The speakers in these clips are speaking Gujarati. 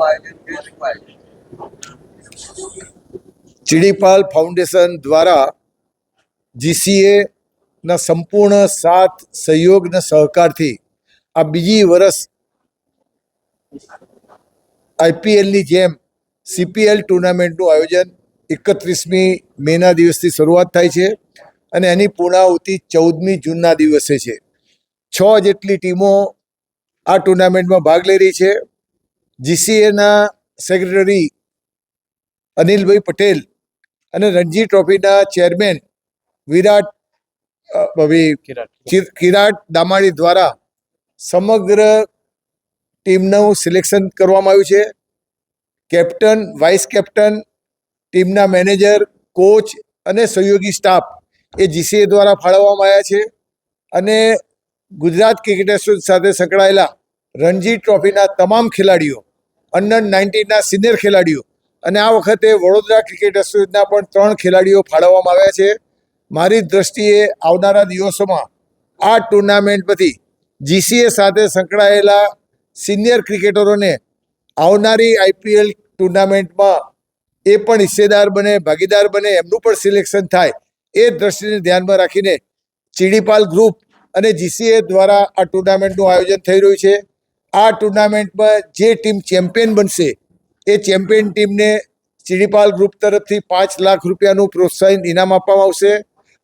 કાર્યક્રમનું ચીડીપાલ ફાઉન્ડેશન દ્વારા જીસીએના સંપૂર્ણ સાથ સહયોગના સહકારથી આ બીજી વર્ષ આઈપીએલની જેમ સીપીએલ ટુર્નામેન્ટનું આયોજન એકત્રીસમી મેના દિવસથી શરૂઆત થાય છે અને એની પૂર્ણાહુતિ ચૌદમી જૂનના દિવસે છે. છ જેટલી ટીમો આ ટુર્નામેન્ટમાં ભાગ લઈ રહી છે. જીસીએના સેક્રેટરી અનિલભાઈ પટેલ અને રણજી ટ્રોફીના ચેરમેન વિરાટ કિરાટ. દામાણી દ્વારા સમગ્ર ટીમનું સિલેક્શન કરવામાં આવ્યું છે. કેપ્ટન વાઇસ કેપ્ટન ટીમના મેનેજર કોચ અને સહયોગી સ્ટાફ એ જીસીએ દ્વારા ફાળવવામાં આવ્યા છે. અને ગુજરાત ક્રિકેટ એસોસિએશન સાથે સંકળાયેલા રણજી ટ્રોફીના તમામ ખેલાડીઓ અંડર નાઇન્ટીનના સિનિયર ખેલાડીઓ. અને આ વખતે વડોદરા ક્રિકેટ એસોસિએશનના પણ ત્રણ ખેલાડીઓ ફાળવવામાં આવ્યા છે. મારી દ્રષ્ટિએ આવનારા દિવસોમાં આ ટુર્નામેન્ટ પછી જીસીએ સાથે સંકળાયેલા સિનિયર ક્રિકેટરોને આવનારી આઈપીએલ ટુર્નામેન્ટમાં એ પણ હિસ્સેદાર બને, ભાગીદાર બને, એમનું પણ સિલેક્શન થાય એ દ્રષ્ટિને ધ્યાનમાં રાખીને ચીડીપાલ ગ્રુપ અને જીસીએ દ્વારા આ ટુર્નામેન્ટનું આયોજન થઈ રહ્યું છે. આ ટુર્નામેન્ટમાં જે ટીમ ચેમ્પિયન બનશે, એ ચેમ્પિયન ટીમને ચીડીપાલ ગ્રુપ તરફથી પાંચ લાખ રૂપિયાનું પ્રોત્સાહન ઇનામ આપવામાં આવશે.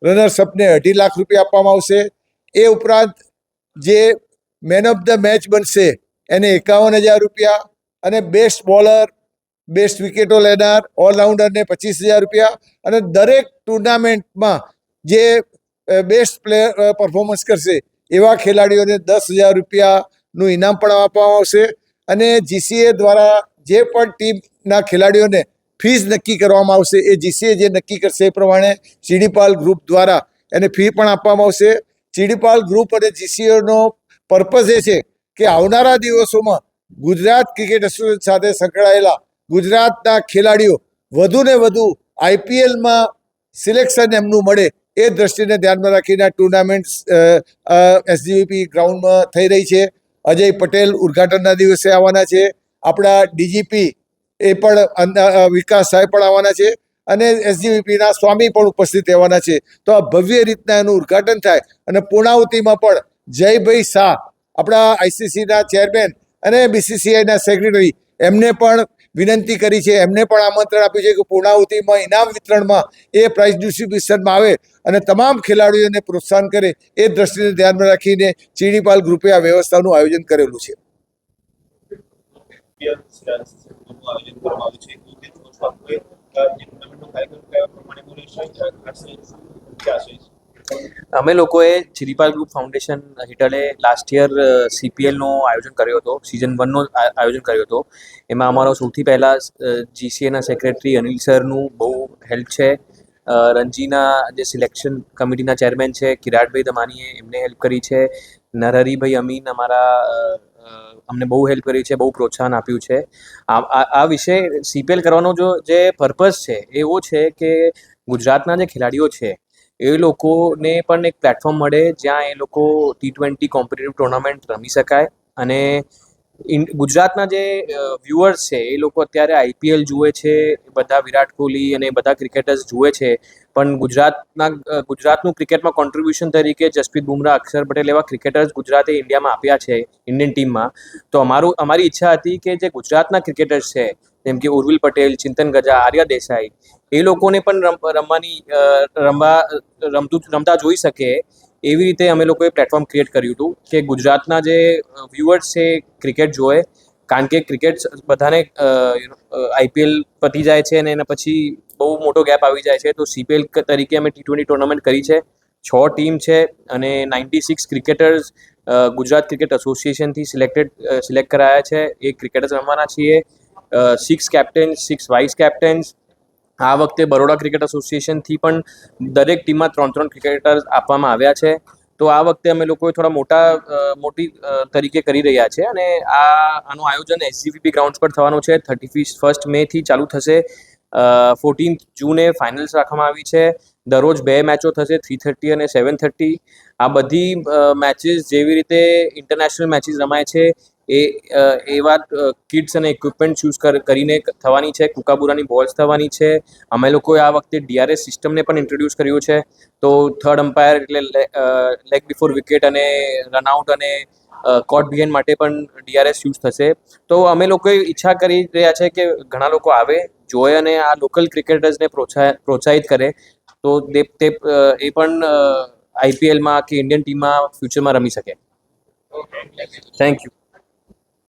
રનર્સઅપને અઢી લાખ રૂપિયા આપવામાં આવશે. એ ઉપરાંત જે મેન ઓફ ધ મેચ બનશે, એને એકાવન હજાર રૂપિયા અને બેસ્ટ બોલર, બેસ્ટ વિકેટો લેનાર, ઓલરાઉન્ડરને પચીસ હજાર રૂપિયા અને દરેક ટુર્નામેન્ટમાં જે બેસ્ટ પ્લેયર પરફોર્મન્સ કરશે, એવા ખેલાડીઓને દસ હજાર રૂપિયાનું ઇનામ પણ આપવામાં આવશે. અને જીસીએ દ્વારા જે પણ ટીમના ખેલાડીઓને ફીસ નક્કી કરવામાં આવશે, એ જીસીએ જે નક્કી કરશે એ પ્રમાણે ચીડીપાલ ગ્રુપ દ્વારા એને ફી પણ આપવામાં આવશે. ચીડીપાલ ગ્રુપ અને જીસીએનો પર્પઝ એ છે કે આવનારા દિવસોમાં ગુજરાત ક્રિકેટ એસોસિએશન સાથે સંકળાયેલા ગુજરાતના ખેલાડીઓ વધુ ને વધુ આઈપીએલમાં સિલેક્શન એમનું મળે એ દ્રષ્ટિને ધ્યાનમાં રાખીને આ ટુર્નામેન્ટ એસજીવીપી ગ્રાઉન્ડમાં થઈ રહી છે. અજય પટેલ ઉદ્ઘાટનના દિવસે આવવાના છે. આપણા ડીજીપી એ પણ વિકાસ સાહેબ પણ આવવાના છે અને એસજીવીપીના સ્વામી પણ ઉપસ્થિત રહેવાના છે. તો આ ભવ્ય રીતના એનું ઉદ્ઘાટન થાય અને પૂર્ણાહુતિમાં પણ જયભાઈ શાહ, આપણા આઈસીસીના ચેરમેન અને બીસીસીઆઈના સેક્રેટરી એમને પણ વિનંતી કરી છે. એમને પણ આમંત્રણ આપ્યું છે કે પૂર્ણાહુતિમાં, ઇનામ વિતરણમાં એ પ્રાઇઝ ડિસ્ટ્રીબ્યુશનમાં આવે અને તમામ ખેલાડીઓને પ્રોત્સાહન કરે એ દ્રષ્ટિને ધ્યાનમાં રાખીને ચીડીપાલ ગ્રુપે આ વ્યવસ્થાનું આયોજન કરેલું છે. આયોજન અમે લોકોએ ચિરીપાલ ગ્રુપ ફાઉન્ડેશન હેઠળે લાસ્ટ યર સીપીએલનો આયોજન કર્યો હતો. સિઝન વનનો આયોજન કર્યો હતો. એમાં અમારો સૌથી પહેલાં જીસીએના સેક્રેટરી અનિલ સરનું બહુ હેલ્પ છે. રણજીના જે સિલેક્શન કમિટીના ચેરમેન છે, કિરાટભાઈ દમાનીએ એમને હેલ્પ કરી છે. નરહરીભાઈ અમીન અમારા અમને બહુ હેલ્પ કરી છે, બહુ પ્રોત્સાહન આપ્યું છે. આ વિષય સીપીએલ કરવાનો જો જે પર્પઝ છે એવો છે કે ગુજરાતના જે ખેલાડીઓ છે એ લોકોને પણ એક પ્લેટફોર્મ મળે જ્યાં એ લોકો ટી ટ્વેન્ટી કોમ્પિટેટિવ ટુર્નામેન્ટ રમી શકાય. અને ગુજરાતના જે વ્યુઅર્સ છે, એ લોકો અત્યારે આઈપીએલ જુએ છે, બધા વિરાટ કોહલી અને બધા ક્રિકેટર્સ જુએ છે. પણ ગુજરાતના ગુજરાતનું ક્રિકેટમાં કોન્ટ્રીબ્યુશન તરીકે જસપ્રીત બુમરાહ, અક્ષર પટેલ એવા ક્રિકેટર્સ ગુજરાતે ઇન્ડિયામાં આપ્યા છે ઇન્ડિયન ટીમમાં તો અમારું, અમારી ઈચ્છા હતી કે જે ગુજરાતના ક્રિકેટર્સ છે જેમ કે ઉર્વિલ પટેલ, ચિંતન ગજા, આર્યા દેસાઈ, એ લોકોને પણ રમવાની રમવા, રમતું, રમતા જોઈ શકે એવી રીતે અમે લોકોએ પ્લેટફોર્મ ક્રિએટ કર્યું હતું કે ગુજરાતના જે વ્યુઅર્સ છે ક્રિકેટ જોવે, કારણ કે ક્રિકેટ બધાને આઈપીએલ પતી જાય છે અને એના પછી બહુ મોટો ગેપ આવી જાય છે. તો સીપીએલ તરીકે અમે ટી ટ્વેન્ટી ટુર્નામેન્ટ કરી છે. છ ટીમ છે અને ninety six cricketers Gujarat cricket એસોસિએશનથી selected select કરાયા છે. એ ક્રિકેટર્સ રમવાના છીએ. Six captains six vice captains આ વખતે બરોડા ક્રિકેટ એસોસિએશનથી પણ દરેક ટીમમાં ત્રણ ત્રણ ક્રિકેટર્સ આપવામાં આવ્યા છે. તો આ વખતે અમે લોકોએ થોડા મોટા મોટી તરીકે કરી રહ્યા છે અને આ, આનું આયોજન એસજીવીપી ગ્રાઉન્ડ્સ પર થવાનું છે. થર્ટી ફર્સ્ટ મેથી ચાલુ થશે. ફોર્ટીન્થ જૂને ફાઇનલ્સ રાખવામાં આવી છે. દરરોજ બે મેચો થશે થ્રી થર્ટી અને સેવન થર્ટી આ બધી મેચીસ જેવી રીતે ઇન્ટરનેશનલ મેચીસ રમાય છે. એ એ એવા કિટ્સ અને ઇક્વિપમેન્ટ યુઝ કરીને થવાની છે કુકાબુરાની બોલ્સ થવાની છે. અમે લોકોએ આ વખતે ડીઆરએસ સિસ્ટમને પણ ઇન્ટ્રોડ્યુસ કર્યું છે. તો થર્ડ અમ્પાયર એટલે લેગ બિફોર વિકેટ અને રનઆઉટ અને કોટ બિહેન માટે પણ ડીઆરએસ યુઝ થશે. તો અમે લોકોએ ઈચ્છા કરી રહ્યા છે કે ઘણા લોકો આવે જોએ અને આ લોકલ ક્રિકેટર્સને પ્રોત્સાહ પ્રોત્સાહિત કરે. તો તે તે એ પણ આઈપીએલમાં કે ઇન્ડિયન ટીમમાં ફ્યુચરમાં રમી શકે. Thank you